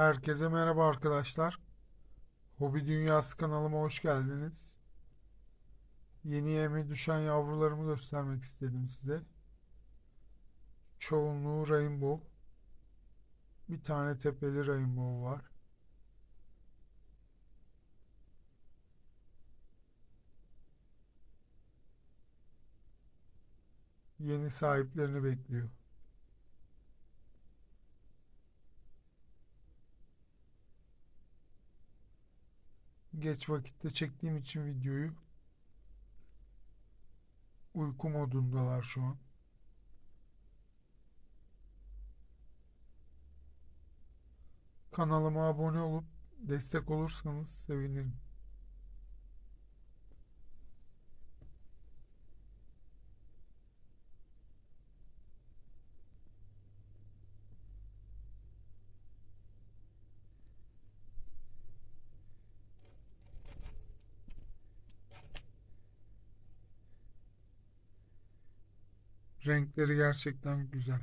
Herkese merhaba arkadaşlar. Hobi Dünyası kanalıma hoş geldiniz. Yeni yeme düşen yavrularımı göstermek istedim size. Çoğunluğu rainbow. Bir tane tepeli rainbow var. Yeni sahiplerini bekliyor. Geç vakitte çektiğim için videoyu uyku modundalar şu an. Kanalıma abone olup destek olursanız sevinirim. Renkleri gerçekten güzel.